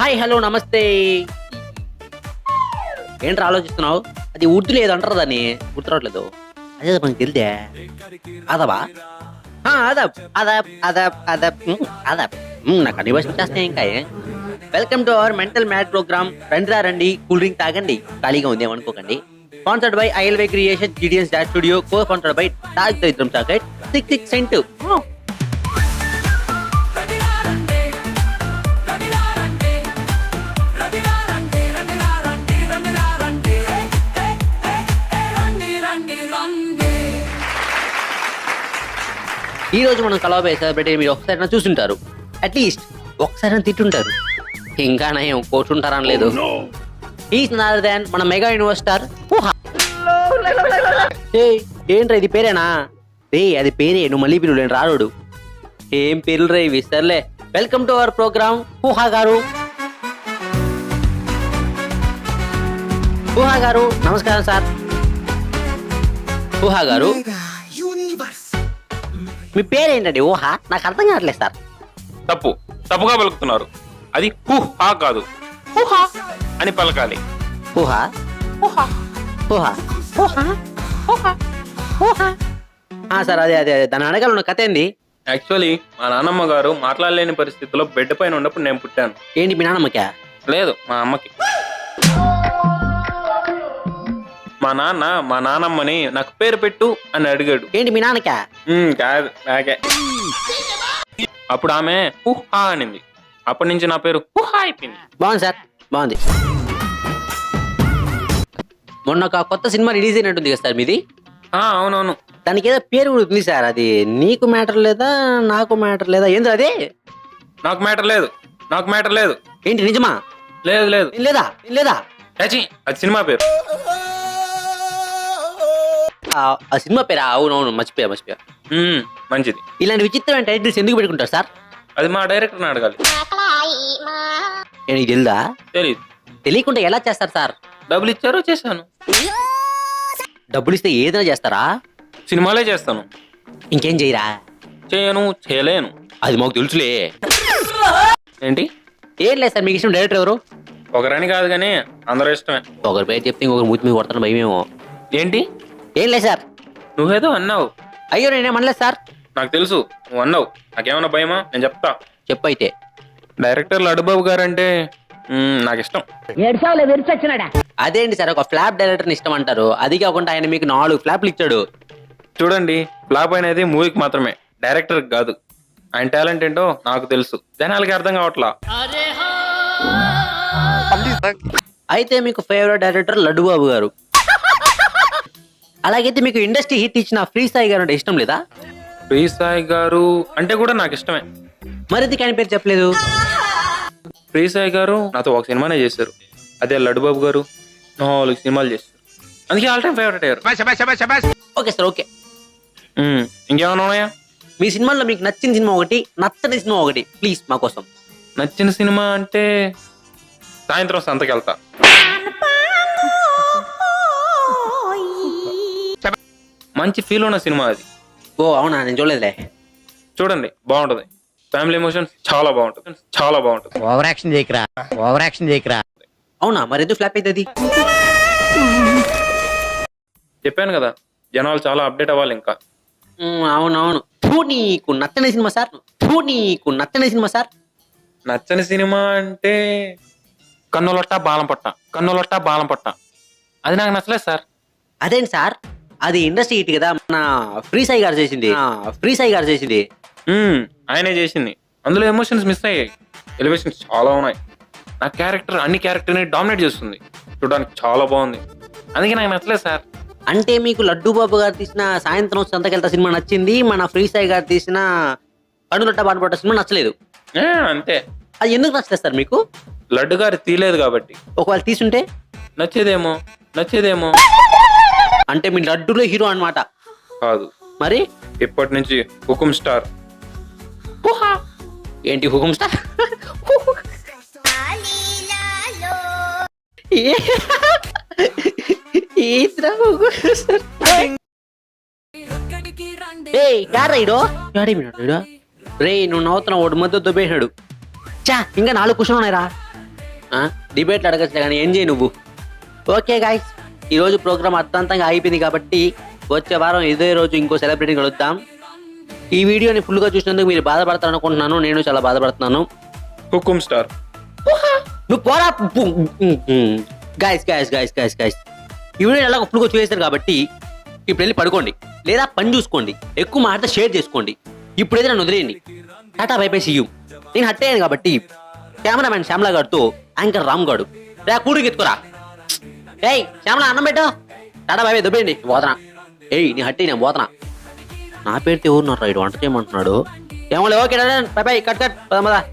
Hi hello నమస్తే. ఏంట్రా ఆలోచిస్తున్నావు? అది ఉర్దు లేదు అంటారు దాన్ని? గుర్తురావట్లేదు. అదే మనకి తెలిదే. అదవా? అదబ్ అదబ్ అదబ్ అదబ్ అదబ్. నాకు అన్ని భాషలు ఇంకా welcome to our mental mat programme రండి రా రండి. కూల్ డ్రింక్ తాగండి. ఖాళీగా ఉంది ఏమనుకోకండి. Sponsored by ILY creation జీడియన్స్ dash studio co sponsored by dock దరిద్రం చాక్లెట్ సిక్స్ సిక్స్ సెంట్ ఈ రోజు మనం కలవబోయే సెలబ్రిటీ మీరు ఒకసారి చూసుంటారు అట్లీస్ట్ ఒకసారి తిట్టుంటారు. ఇంకా నయం కోర్చుంటారని లేదు. ఈస్ నాదర్ దాన్ మన మెగా యూనివర్స్టార్ ఏంట్రా ఇది పేరేనా? రే అది పేరే నువ్వు మళ్ళీ పిలువు నేను రాడు ఏం పేర్లు రే ఇవి? సర్లే. వెల్కమ్ టు అవర్ ప్రోగ్రామ్ ఊహా గారు. ఊహా గారు నమస్కారం సార్. ఊహా గారు. మీ పేరేంటండి ఊహా నాకు అర్థం కావట్లేదు సార్. తప్పు. తప్పుగా పలుకుతున్నారు. అది హు హా కాదు. హుహా. అని పలకాలి. ఊహా ఊహా ఊహా ఊహా ఊహా ఆ, సార్ అదే అదే అదే. దాని అడగాలన్న కథ ఏంది? యాక్చువల్లీ మా నాన్నమ్మ గారు మాట్లాడలేని పరిస్థితిలో బెడ్ పైన ఉన్నప్పుడు నేను పుట్టాను. ఏంటి మీ నాన్నమ్మకా? లేదు మా అమ్మకి. మా నాన్న మా నానమ్మని నాకు పేరు పెట్టు అని అడిగాడు. ఏంటి మీ నాన్నకా? "ఉమ్, కాదు నాకే. అప్పుడు ఆమె హుహా అనింది. అప్పటి నుంచి నా పేరు హుహా అయిపోయింది. బాగుంది సార్ బాగుంది. మొన్న ఒక కొత్త సినిమా రిలీజ్ అయినట్టుంది కదా సార్ మీది? ఆ, అవునవును. దానికి ఏదో పేరు కూడా ఉంది సార్ అది నీకు మ్యాటర్ లేదా నాకు మ్యాటర్ లేదా? ఏంది అదే? నాకు మ్యాటర్ లేదు నాకు మ్యాటర్ లేదు. ఏంటి నిజమా? లేదు లేదు. లేదా? లేదా? అది సినిమా పేరు. ఆ ఆ సినిమా పేరా? అవునవును మర్చిపోయా మర్చిపోయా. మంచిది. ఇలాంటి విచిత్రమైన టైటిల్స్ ఎందుకు పెట్టుకుంటారు సార్? అది మా డైరెక్టర్ని అడగాలి. నేను తెలుదా? తెలియదు తెలియకుండా ఎలా చేస్తారు సార్? డబ్బులు ఇచ్చారో చేశాను. డబ్బులు ఇస్తే ఏదైనా చేస్తారా? సినిమాలే చేస్తాను. ఇంకేం చేయరా? చేయను చేయలేను. అది మాకు తెలుసులే. ఏంటి? ఏం లేదు సార్ మీకు ఇష్టం డైరెక్టర్ ఎవరు? ఒకరని కాదు కానీ అందరూ ఇష్టమే. ఒకరి పేరు చెప్తే ఇంకొకరు మూతి మీద కొడతాను భయమేమో. ఏంటి? ఏం లేదు సార్. నువ్వేదో అన్నావు. అయ్యో నేనేం అనలేదు సార్. నాకు తెలుసు నువ్వు అన్నావు. నాకేమన్నా భయమా? నేను చెప్తా. చెప్పు అయితే డైరెక్టర్ లడ్డుబాబు గారు అంటే నాకు ఇష్టం అదేంటి సార్ ఒక ఫ్లాప్ డైరెక్టర్ని ఇష్టం అంటారు. అది కాకుండా ఆయన మీకు నాలుగు ఫ్లాప్లు ఇచ్చాడు. చూడండి ఫ్లాప్ అనేది మూవీకి మాత్రమే. డైరెక్టర్ కాదు. ఆయన టాలెంట్ ఏంటో నాకు తెలుసు. జనాలకి అర్థం కావట్లా? అయితే మీకు ఫేవరెట్ డైరెక్టర్ లడ్డుబాబు గారు. అలాగైతే మీకు ఇండస్ట్రీ హిట్ ఇచ్చిన ఫ్రీ సాయి గారు అంటే ఇష్టం లేదా? శ్రీ సాయి గారు అంటే కూడా నాకు ఇష్టమే. మరి ఎందుకు ఆయన పేరు చెప్పలేదు? శ్రీ సాయి గారు నాతో ఒక సినిమానే చేశారు. అదే లడ్డుబాబు గారు నాలుగు సినిమాలు చేశారు. అందుకే ఆల్ టైం ఫేవరెట్ అయ్యారు. Okay sir okay. ఇంకేమైనా ఉన్నాయా? మీ సినిమాలో మీకు నచ్చిన సినిమా ఒకటి నచ్చని సినిమా ఒకటి ప్లీజ్ మా కోసం. నచ్చిన సినిమా అంటే సాయంత్రం సంతకి మంచి ఫీల్ ఉన్న సినిమా అది. ఓ అవునా? నేను చూడలేదులే. చూడండి బాగుంటది. ఫ్యామిలీ ఎమోషన్స్ చాలా బాగుంటుంది. చాలా బాగుంటుంది. ఓవర్ యాక్షన్ చేయకరా. ఓవర్ యాక్షన్ చేయకరా. అవునా? మరి ఎందుకు ఫ్లాప్ అవుతుంది చెప్పాను కదా జనాలు చాలా అప్డేట్ అవ్వాలి ఇంకా. అవునవును. ఫూ నీకు నచ్చని సినిమా సార్? ఫూ నీకు నచ్చని సినిమా సార్? నచ్చని సినిమా అంటే కన్నులొట్ట బాలం పట్ట కన్నులొట్ట బాలం పట్ట అది నాకు నచ్చలేదు సార్. అదేంటి సార్? అది ఇండస్ట్రీ హిట్ కదా మన ఫ్రీ సాయి గారు చేసింది. ఫ్రీ సాయి గారు చేసింది. మ్మ్, ఆయనే చేసింది. అందులో ఎమోషన్స్ మిస్ అయ్యాయి. ఎలివేషన్స్ చాలా ఉన్నాయి. నా క్యారెక్టర్ అన్ని క్యారెక్టర్ని డామినేట్ చేస్తుంది. చూడడానికి చాలా బాగుంది. అందుకే నాకు నచ్చలేదు సార్. అంటే మీకు లడ్డు బాబు గారు తీసిన సాయంత్రం సంతకెళ్తా సినిమా నచ్చింది మన ఫ్రీ సాయి గారు తీసిన పండుగట్ట బాటపడ్డ సినిమా నచ్చలేదు. ఏ, అంతే. అది ఎందుకు నచ్చలేదు సార్ మీకు? లడ్డు గారు తీయలేదు కాబట్టి. ఒకవేళ తీసుంటే? నచ్చేదేమో నచ్చేదేమో. అంటే మీ లడ్డులో హీరో అన్నమాట. కాదు. మరి? ఇప్పటి నుంచి హుకుం స్టార్. ఏంటి హుకుం స్టార్? రేయ్ నువ్వు నవ్వుతున్నావు వాడు మధ్య దొబ్బేసాడు చా ఇంకా నాలుగు క్వశ్చన్ ఉన్నాయిరా. డిబేట్లు అడగచ్చులే కానీ ఏం చేయి నువ్వు? ఓకే గాయస్ ఈరోజు ప్రోగ్రామ్ అర్థంతంగా అయిపోయింది కాబట్టి వచ్చే వారం ఇదే రోజు ఇంకో సెలబ్రిటీ కలుద్దాం. ఈ వీడియోని ఫుల్గా చూసినందుకు మీరు బాధపడతారు అనుకుంటున్నాను నేను చాలా బాధపడుతున్నాను. హుకుమ్ స్టార్. నువ్వు పోరా guys guys guys guys guys ఈ వీడియో ఎలా ఫుల్గా చూసేస్తారు కాబట్టి ఇప్పుడు వెళ్ళి పడుకోండి. లేదా పని చూసుకోండి. ఎక్కువ మాట షేర్ చేసుకోండి. ఇప్పుడైతే నన్ను వదిలేయండి. Tata bye bye see you నేను హట్ అయ్యాను కాబట్టి కెమెరామ్యాన్ శ్యామలా గారితో యాంకర్ రామ్ గారు రా కూడికి ఎత్తుకోరా. ఏయ్ శ్యామల అన్నం పెట్టు. టాటా బై దుబ్బేయండి పోతనా. ఏయ్ నీ హట్టి నేను పోతనా. నా పేరుతో ఎవరున్నారు రైడ్ వంట చేయమంటున్నాడు. ఏమో ఓకే బై కట్ కట్ పదమదా